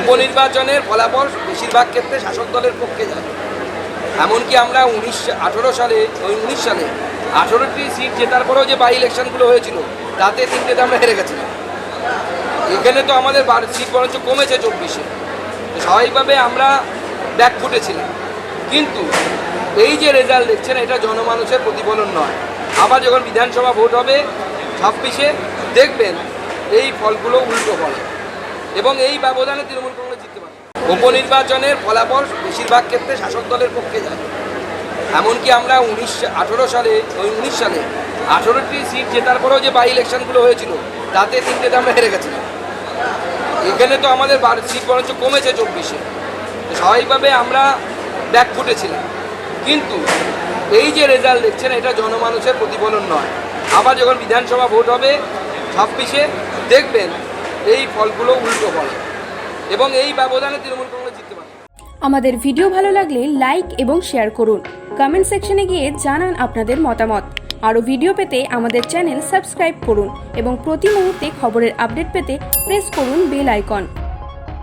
উপনির্বাচনের ফলাফল বেশিরভাগ ক্ষেত্রে শাসক দলের পক্ষে যায়। এমনকি আমরা উনিশ আঠেরো সালে, ওই উনিশ সালে আঠেরোটি সিট জেতার পরেও যে বাই ইলেকশনগুলো হয়েছিল, তাতে তিনটেতে আমরা হেরে গেছিলাম। এখানে তো আমাদের সিট বরঞ্চ কমেছে চব্বিশে। স্বাভাবিকভাবে আমরা ব্যাক ফুটেছিলাম কিন্তু এই যে রেজাল্ট দেখছেন, এটা জনমানুষের প্রতিফলন নয়। আবার যখন বিধানসভা ভোট হবে ছাব্বিশে, দেখবেন এই ফলগুলো উল্টো ফলে। এবং এই ব্যবধানে তৃণমূল কংগ্রেস জিততে পারে। উপনির্বাচনের ফলাফল বেশিরভাগ ক্ষেত্রে শাসক দলের পক্ষে যায়। এমনকি আমরা উনিশ আঠেরো সালে, ওই উনিশ সালে আঠেরোটি সিট জেতার পরেও যে বাই ইলেকশনগুলো হয়েছিল, তাতে তিনটেতে আমরা হেরে গেছিলাম। এখানে তো আমাদের সিট বরঞ্চ কমেছে চব্বিশে। স্বাভাবিকভাবে আমরা ব্যাক ফুটেছিলাম কিন্তু এই যে রেজাল্ট দেখছেন, এটা জনমানুষের প্রতিফলন নয়। আবার যখন বিধানসভা ভোট হবে, ছাব্বিশে দেখবেন এই ফলগুলো উল্টো ফল। এবং এই ব্যবধানে তৃণমূল কংগ্রেস জিততে পারে। আমাদের ভিডিও ভালো লাগলে লাইক এবং শেয়ার করুন। কমেন্ট সেকশনে গিয়ে জানান আপনাদের মতামত। আরও ভিডিও পেতে আমাদের চ্যানেল সাবস্ক্রাইব করুন এবং প্রতি মুহূর্তে খবরের আপডেট পেতে প্রেস করুন বেল আইকন।